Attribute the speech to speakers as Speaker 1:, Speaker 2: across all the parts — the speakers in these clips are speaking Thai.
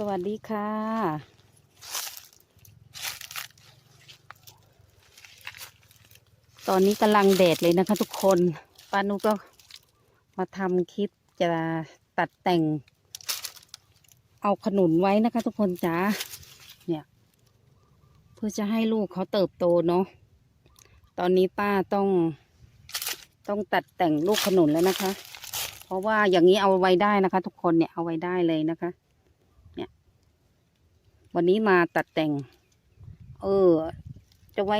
Speaker 1: สวัสดีค่ะ ตอนนี้กำลังแดดเลยนะคะทุกคนป้านุก็มาทำคลิปจะตัดแต่ง เอาขนุนไว้นะคะทุกคนจ้าเนี่ย เพื่อจะให้ลูกเขาเติบโตเนาะตอนนี้ป้าต้องต้องตัดแต่งลูกขนุนแล้วนะคะ เพราะว่าอย่างนี้เอาไว้ได้นะคะ ทุกคนเนี่ยเอาไว้ได้เลยนะคะ วันนี้มาตัดแต่ง เออ จะไว้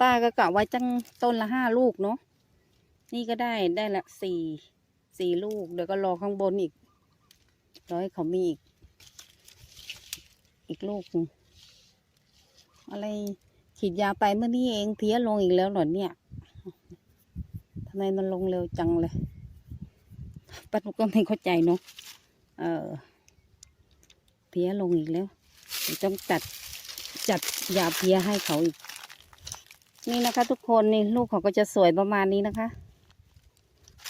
Speaker 1: ป้าก็กะไว้จังต้นละห้าลูกเนาะ นี่ก็ได้ได้ละสี่สี่ลูก เดี๋ยวก็รอข้างบนอีกรอให้เขามีอีก อีกลูก อะไรฉีดยาไปเมื่อนี้เองเพี้ยลงอีกแล้วเหรอเนี่ยทำไมมันลงเร็วจังเลยป้านุกก็ไม่เข้าใจเนาะเออ เพี้ยลงอีกแล้วต้องจัดจัดยาเพี้ยให้เขาอีก นี่นะคะ ทุกคนนี่ลูกเขาก็จะสวยประมาณนี้นะคะ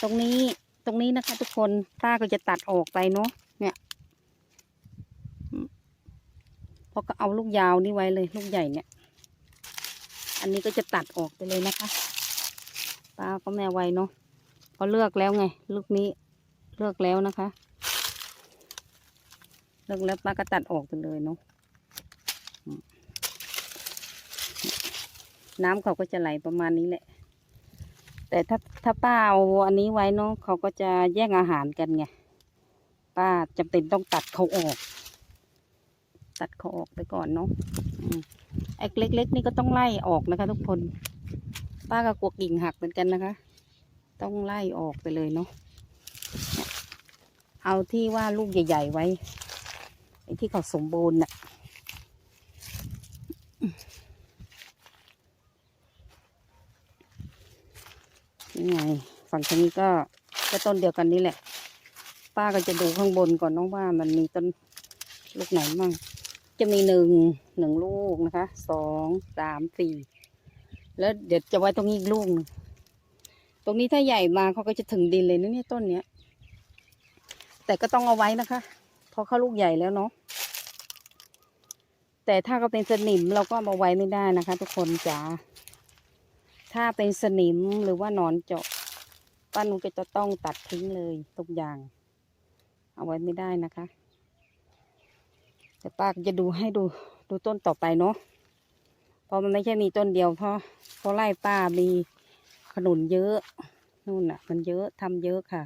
Speaker 1: ตรงนี้ตรงนี้นะคะ ทุกคนป้าก็จะตัดออกไปเนาะเนี่ยเพราะก็เอาลูกยาวนี่ไว้เลย ลูกใหญ่เนี่ย อันนี้ก็จะตัดออกไปเลยนะคะ ป้าก็แม่ไวเนาะเพราเลือกแล้วไง ลูกนี้เลือกแล้วนะคะ เลือกแล้วป้าก็ตัดออกไปเลยเนาะน้ำเขาก็จะไหลประมาณนี้แหละ แต่ถ้าถ้าป้าเอาอันนี้ไว้เนาะเขาก็จะแย่งอาหารกันไงป้าจำเป็นต้องตัดเขาออก ตัดเขาออกไปก่อนเนาะไอ้เล็กๆนี่ก็ต้องไล่ออกนะคะ ทุกคน ป้าก็กลัวกิ่งหักเหมือนกันนะคะ ต้องไล่ออกไปเลยเนาะเอาที่ว่าลูกใหญ่ ๆ ไว้ ที่เขาสมบูรณ์น่ะนี่ไง ฝั่งทางนี้ก็ก็ต้นเดียวกันนี่แหละ ป้าก็จะดูข้างบนก่อนน้องว่ามันมีต้นลูกไหนมั่งจะมีหนึ่งหนึ่งลูกนะคะสองสามสี่แล้วเดี๋ยวจะไว้ตรงนี้อีกลูกนึงตรงนี้ถ้าใหญ่มาเขาก็จะถึงดินเลยนะเนี่ยต้นเนี้ย แต่ก็ต้องเอาไว้นะคะ พราะเข้าลูกใหญ่แล้วเนาะแต่ถ้าเขาเป็นสนิมเราก็เอามาไว้ไม่ได้นะคะ ทุกคนจ๋าถ้าเป็นสนิมหรือว่านอนเจาะป้านุก็จะต้องตัดทิ้งเลยทุกอย่าง เอาไว้ไม่ได้นะคะ แต่ป้าจะดูให้ดูดูต้นต่อไปเนาะเพราะมันไม่ใช่มีต้นเดียวเพราะเพราะไร่ป้ามีขนุนเยอะนู่นน่ะ มันเยอะทำเยอะค่ะ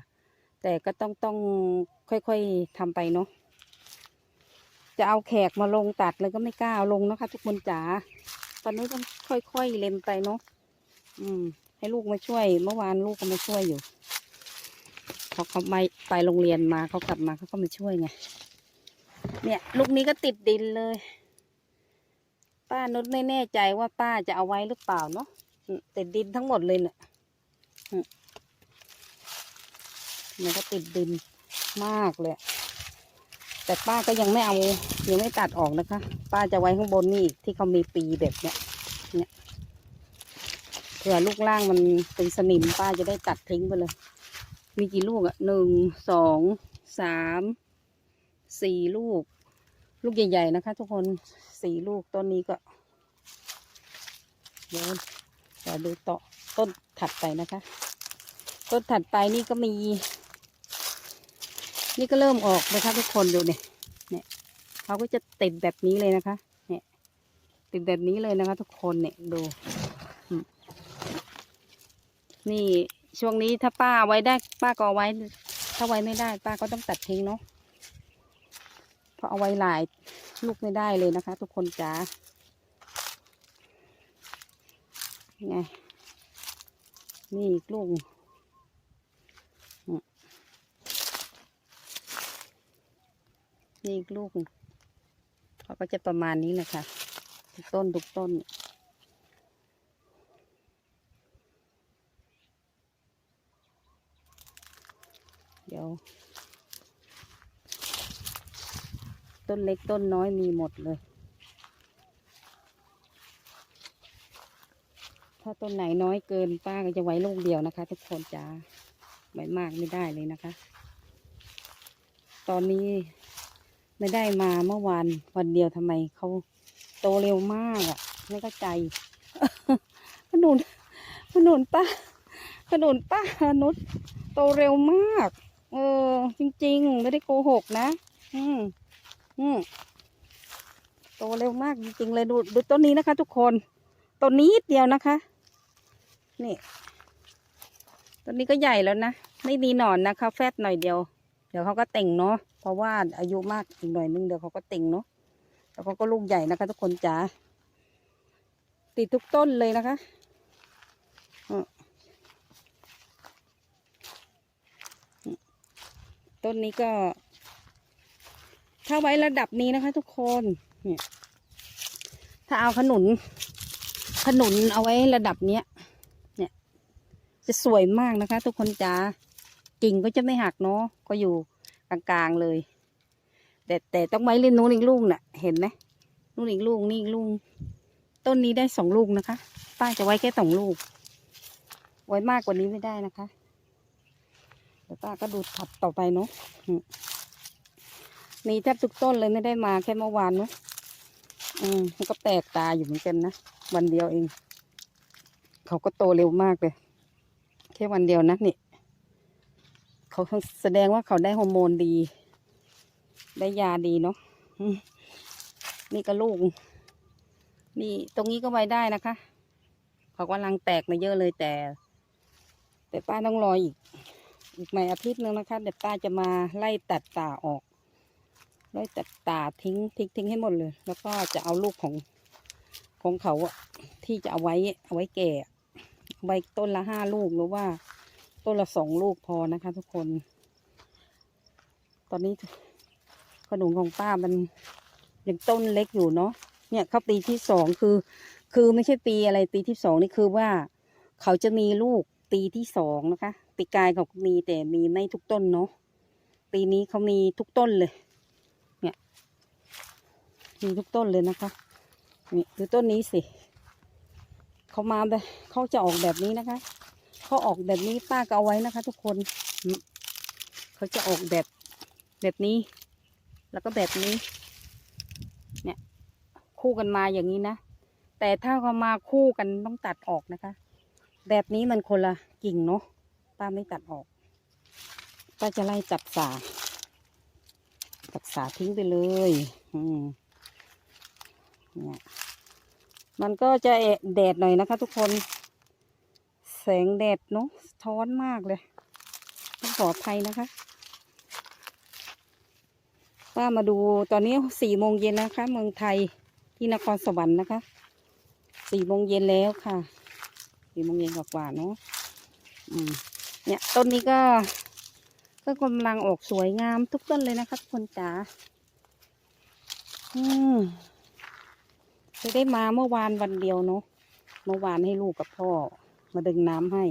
Speaker 1: แต่ก็ต้องต้อง ค่อยๆทำไปเนาะจะเอาแขกมาลงตัดเลยก็ไม่กล้าเอาลงนะคะ ทุกคนจ๋าตอนนี้ต้องค่อยๆเล็มไปเนาะอืม ให้ลูกมาช่วย เมื่อวานลูกก็มาช่วยอยู่พอเขาไปไปโรงเรียนมาเขากลับมาเขาก็มาช่วยไงเนี่ย ลูกนี้ก็ติดดินเลย ป้านุชไม่แน่ใจว่าป้าจะเอาไว้หรือเปล่าเนาะติดดินทั้งหมดเลยเนี่ยมันก็ติดดิน มากเลย แต่ป้าก็ยังไม่เอายังไม่ตัดออกนะคะ ป้าจะไว้ข้างบนนี่อีกที่เขามีปีแบบเนี้ยเนี่ยเผื่อลูกล่างมันเป็นสนิมป้าจะได้ตัดทิ้งไปเลย มีกี่ลูกอะหนึ่งสองสามสี่ลูก ลูกใหญ่ๆนะคะ ทุกคนสี่ลูกต้นนี้ก็เดี๋ยวเดี๋ยวดูต่อต้นถัดไปนะคะ ต้นถัดไปนี่ก็มี นี่ก็เริ่มออกนะคะทุกคนดูเนี่ยเนี่ยเขาก็จะติดแบบนี้เลยนะคะ เนี่ย ติดแบบนี้เลยนะคะ ทุกคนเนี่ยดู นี่ช่วงนี้ถ้าป้าไว้ได้ป้าก็เอไว้ ถ้าไว้ไม่ได้ ป้าก็ต้องตัดทิ้งเนาะเพราะเอาไว้หลายลูกไม่ได้เลยนะคะ ทุกคนจ๋าไงนี่อีกลูกอืม นี่อีกลูกเขาก็จะประมาณนี้แหละค่ะทุกต้นทุกต้น เดี๋ยว ต้นเล็กต้นน้อยมีหมดเลย ถ้าต้นไหนน้อยเกินป้าก็จะไว้ลูกเดียวนะคะ ทุกคนจ้าไว้มากไม่ได้เลยนะคะ ตอนนี้ ไม่ได้มาเมื่อวานวันเดียวทำไมเขาโตเร็วมากอะ่ะ ไม่เข้าใจขนุนขนุนป้าขนุนป้านุชโตเร็วมาก เออ จริง ๆ ไม่ได้โกหกนะ อืมอืมโตเร็วมากจริงๆเลยดูดูต้นนี้นะคะ ทุกคนต้นนี้เดียวนะคะ นี่ต้นนี้ก็ใหญ่แล้วนะ ไม่มีหนอนนะคะ แฟดหน่อยเดียว เดี๋ยวเขาก็เต่งเนาะเพราะว่าอายุมากอีกหน่อยนึงเดี๋ยวเขาก็เต่งเนาะแล้วเขาก็ลูกใหญ่นะคะ ทุกคนจ๋าติดทุกต้นเลยนะคะอืมต้นนี้ก็ ถ้าไว้ระดับนี้นะคะ ทุกคนเนี่ยถ้าเอาขนุน ขนุนเอาไว้ระดับเนี้ย เนี่ย จะสวยมากนะคะ ทุกคนจ๋า กิ่งก็จะไม่หักเนาะก็อยู่กลางๆเลย แต่แต่ต้องไว้เล่นนู้นอีกลูกน่ะ เห็นไหมนู้นอีกลูกนี่อีกลูกต้นนี้ได้สองลูกนะคะ ป้าจะไว้แค่สองลูก ไว้มากกว่านี้ไม่ได้นะคะเดี๋ยวป้าก็ดูถัดต่อไปเนาะอืมมีแทบทุกต้นเลยไม่ได้มาแค่เมื่อวานเนาะอืมมันก็แตกตาอยู่เหมือนกันนะวันเดียวเอง เขาก็โตเร็วมากเลย แค่วันเดียวนะนี่ เขาแสดงว่าเขาได้ฮอร์โมนดี ได้ยาดีเนาะนี่ก็ลูก นี่ตรงนี้ก็ไว้ได้นะคะ เขากำลังแตกมาเยอะเลยแต่ แต่ป้าต้องรออีก อีกไม่อาทิตย์นึงนะคะเดี๋ยวป้าจะมาไล่ตัดตาออกไล่ตัดตาทิ้งทิ้งทิ้งให้หมดเลย แล้วก็จะเอาลูกของของเขาอะที่จะเอาไว้เอาไว้แก่ไว้ต้นละห้าลูกหรือว่า ต้นละสองลูกพอนะคะ ทุกคน ตอนนี้ขนุนของป้ามันยังต้นเล็กอยู่เนาะเนี่ยเขาปีที่สองคือ คือไม่ใช่ปีอะไรปีที่สองนี่คือว่า เขาจะมีลูกปีที่สองนะคะ ปีกายเขามีแต่มีไม่ทุกต้นเนาะปีนี้เขามีทุกต้นเลย เนี่ยมีทุกต้นเลยนะคะนี่ดูต้นนี้สิเขามาแบบเขาจะออกแบบนี้นะคะ เขาออกแบบนี้ป้าก็เอาไว้นะคะ ทุกคน เขาจะออกแบบแบบนี้ แล้วก็แบบนี้ เนี่ย คู่กันมาอย่างนี้นะ แต่ถ้าเขามาคู่กันต้องตัดออกนะคะ แบบนี้มันคนละกิ่งเนาะป้าไม่ตัดออกป้าจะไล่จับสาจับสาทิ้งไปเลย อืมเนี่ยมันก็จะแดดหน่อยนะคะ ทุกคน แสงแดดเนาะท้อนมากเลยต้องขออภัยนะคะป้ามาดูตอนนี้สี่โมงเย็นนะคะ เมืองไทยที่นครสวรรค์นะคะสี่โมงเย็นแล้วค่ะสี่โมงเย็นกว่าๆเนาะอืมเนี่ยต้นนี้ก็ ก็กำลังออกสวยงามทุกต้นเลยนะคะทุกคนจ๋าอืมจะได้มาเมื่อวานวันเดียวเนาะเมื่อวานให้ลูกกับพ่อ มาดึงน้ำให้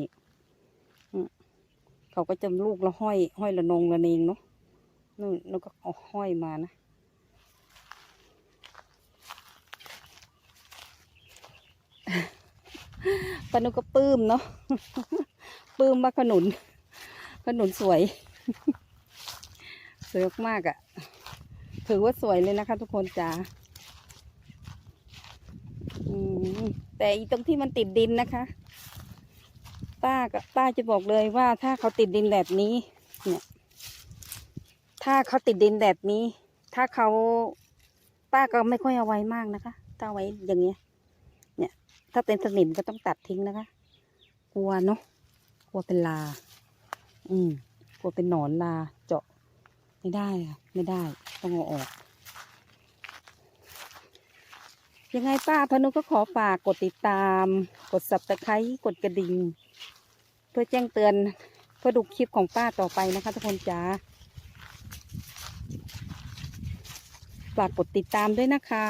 Speaker 1: เขาก็จะลูกละห้อย ห้อยละนงละเนงเนาะนู่นแล้วก็เอาห้อยมานะปนุก็ปลื้มเนาะปลื้มว่าขนุน ขนุนสวย สวยมากอะ่ะ ถือว่าสวยเลยนะคะ ทุกคนจ้าอืมแต่อีตรงที่มันติดดินนะคะ ป้ากับป้าจะบอกเลยว่าถ้าเขาติดดินแบบนี้เนี่ยถ้าเขาติดดินแบบนี้ ถ้าเขาป้าก็ไม่ค่อยเอาไว้มากนะคะ ถ้าเอาไว้อย่างเงี้ย เนี่ย ถ้าเป็นสนิมก็ต้องตัดทิ้งนะคะ กลัวเนาะกลัวเป็นลา อืมกลัวเป็นหนอนลาเจาะไม่ได้ค่ะไม่ได้ ต้องเอาออก ยังไงป้าพนุก็ขอฝากกดติดตาม กดสับตะไคร้กดกระดิ่ง เพื่อแจ้งเตือนเพื่อดูคลิปของป้าต่อไปนะคะทุกคนจ้าฝากกดติดตามด้วยนะคะ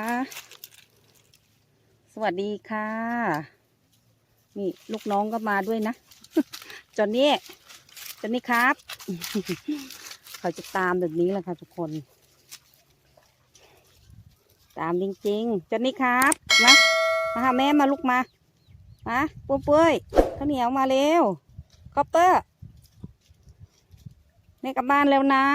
Speaker 1: สวัสดีค่ะ นี่ลูกน้องก็มาด้วยนะ จอนนี่จอนนี่ครับ เขาจะตามแบบนี้แหละค่ะทุกคน ตามจริงๆจอนนี่ครับมามาหาแม่มาลุกมามาปุ้ยปุ้ยข้าวเหนียวมาเร็วคอปเตอร์แม่กลับบ้านแล้วนะ